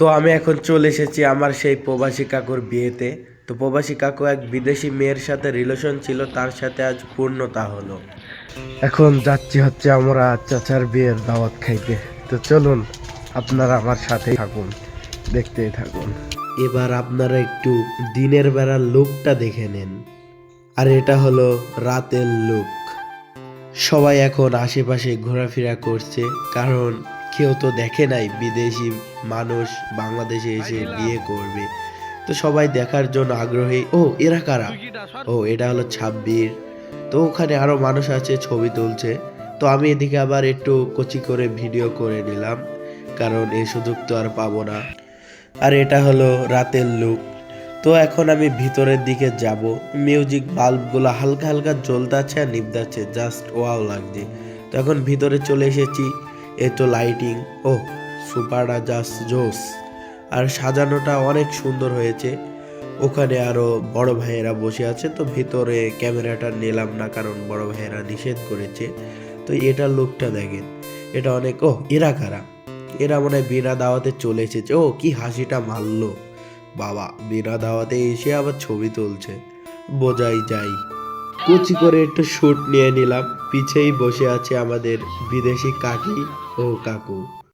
তো আমি এখন চলে এসেছি আমার সেই প্রবাসী কাকুর বিয়েতে। তো প্রবাসী কাকু এক বিদেশি মেয়ের সাথে রিলেশন ছিল, তার সাথে আজ পূর্ণতা হলো। এখন যাচ্ছি হচ্ছে আমরা চাচার বিয়ের দাওয়াত খাইতে। তো চলুন, আপনারা আমার সাথেই থাকুন, দেখতেই থাকুন। এবার আপনারা একটু দিনের বেলার লুকটা দেখে নেন। আর এটা হলো রাতের লুক সবাই এখন আশেপাশে ঘোরাফেরা করছে, কারণ কেউ তো দেখে নাই বিদেশি মানুষ বাংলাদেশে এসে বিয়ে করবে। তো সবাই দেখার জন্য আগ্রহী। ও এরা কারা? ও এটা হলো ছাব্বির। তো ওখানে আরও মানুষ আছে ছবি তুলছে। তো আমি এদিকে আবার একটু কচি করে ভিডিও করে নিলাম কারণ এই সুযোগ তো আর পাবো না। আর এটা হলো রাতের লুক। তো এখন আমি ভিতরের দিকে যাব। মিউজিক বাল্বগুলো হালকা হালকা জ্বলতাছে আর নিবদাচ্ছে জাস্ট ওয়াও লাগছে। তো এখন ভিতরে চলে এসেছি। এই তো লাইটিং ও সুপারটা জাস্ট জোস। আর সাজানোটা অনেক সুন্দর হয়েছে। ওখানে আরও বড় ভাইয়েরা বসে আছে, তো ভিতরে ক্যামেরাটা নিলাম না, কারণ বড় ভাইয়েরা নিষেধ করেছে। তো এটা লুকটা দেখেন, এটা অনেক ও এরা কারা? এরা মনে হয় বিনা দাওয়াতে চলে এসেছে। ও কি হাসিটা মারলো। বাবা, বিনা দাওয়াতে এসে আবার ছবি তুলছে। বোঝাই যাই কুচি করে একটু শুট নিয়ে নিলাম। পিছেই বসে আছে আমাদের বিদেশি কাকি ও কাকু।